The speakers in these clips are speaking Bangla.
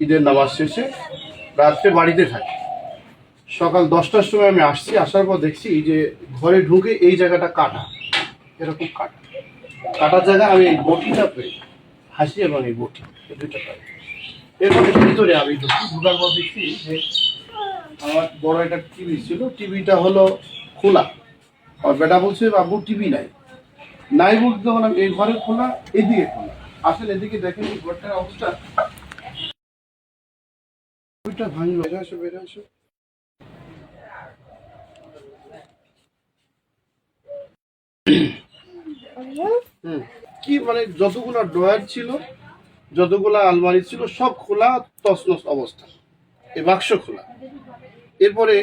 ঈদের নামাজ শেষে রাত্রে বাড়িতে থাকি। সকাল দশটার সময় আমি আসছি, আসার পর দেখছি এই যে ঘরে ঢুকে এই জায়গাটা কাটা। এরকম কাটা। কাটার জায়গায় আমি এই বটিটা পেয়ে হাসি এবং এই বটি দুইটা পাই এরপরে ভিতরে আমি ঢুকি, ঢুকার পর দেখছি যে আমার বড় একটা টিভি ছিল। টিভিটা হলো খোলা। আর বেটা বলছে, বাবু, টিভি নাই। নাই বলতে তখন এই ঘরে খোলা, এদিকে খোলা। আসলে এদিকে দেখেন ঘরটার অবস্থা ওইটা কি মানে যতগুলা ড্রয়ার ছিল, যতগুলা আলমারি ছিল, সব খোলা, তছনছ অবস্থা। এই বাক্স খোলা। এরপরে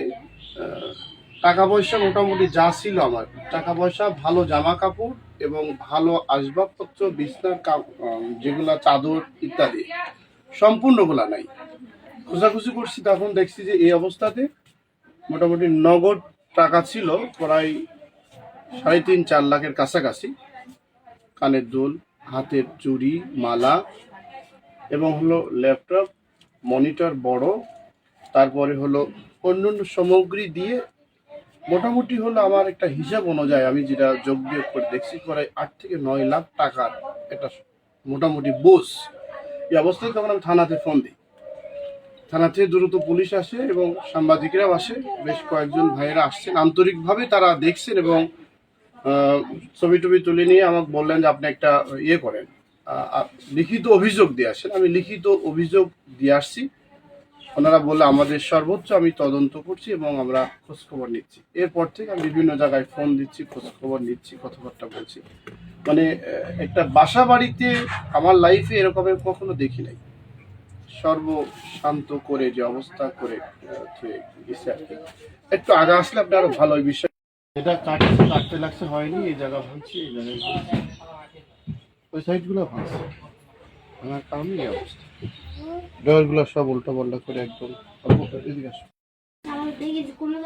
টাকা পয়সা মোটামুটি যা ছিল আমার। টাকা পয়সা ভালো জামা কাপড় এবং ভালো আসবাবপত্র, বিছনার যেগুলা চাদর ইত্যাদি। সম্পূর্ণগুলা নাই। খোঁজাখুঁজি করছি, তখন দেখছি যে এই অবস্থাতে মোটামুটি নগদ টাকা ছিল প্রায় সাড়ে তিন, চার লাখের কাছাকাছি। কানের দোল, হাতের চুড়ি, মালা এবং হলো ল্যাপটপ, মনিটর বড়, তারপরে হলো অন্যান্য সামগ্রী দিয়ে মোটামুটি হলো আমার একটা হিসাব অনুযায়ী আমি যেটা যোগ বিয়োগ করে দেখছি, প্রায় আট থেকে নয় লাখ টাকার একটা মোটামুটি বোস এই অবস্থায় তখন আমি থানাতে ফোন দিই। থানা থেকে দ্রুত পুলিশ আসে এবং সাংবাদিকরাও আসে। বেশ কয়েকজন ভাইয়েরা আসছেন। আন্তরিকভাবে তারা দেখছেন এবং ছবি টবি তুলে নিয়ে আমাকে বললেন যে আপনি একটা ইয়ে করেন। লিখিত অভিযোগ দিয়ে আসেন। আমি লিখিত অভিযোগ দিয়ে আসছি। ওনারা বললে, আমাদের সর্বোচ্চ আমি তদন্ত করছি এবং আমরা খোঁজখবর নিচ্ছি। এরপর থেকে আমি বিভিন্ন জায়গায় ফোন দিচ্ছি, খোঁজখবর নিচ্ছি, কথাবার্তা বলছি। মানে একটা বাসা বাড়িতে আমার লাইফে এরকমের কখনো দেখি নাই। সর্ব শান্ত করে যে অবস্থা করে গেছে আর কি। একটু আগে আসলে আপনি আরও ভালো ওই বিষয় এটা কাটছে কাটতে লাগছে হয়নি এই জায়গা ভাঙছি এই জায়গায় ওই সাইডগুলো ভাঙছে ভাঙার কারণে এই অবস্থা ডয়ারগুলো সব উল্টো পাল্টা করে একদম অল্প করে এদিকে আসো। দেখি কোনো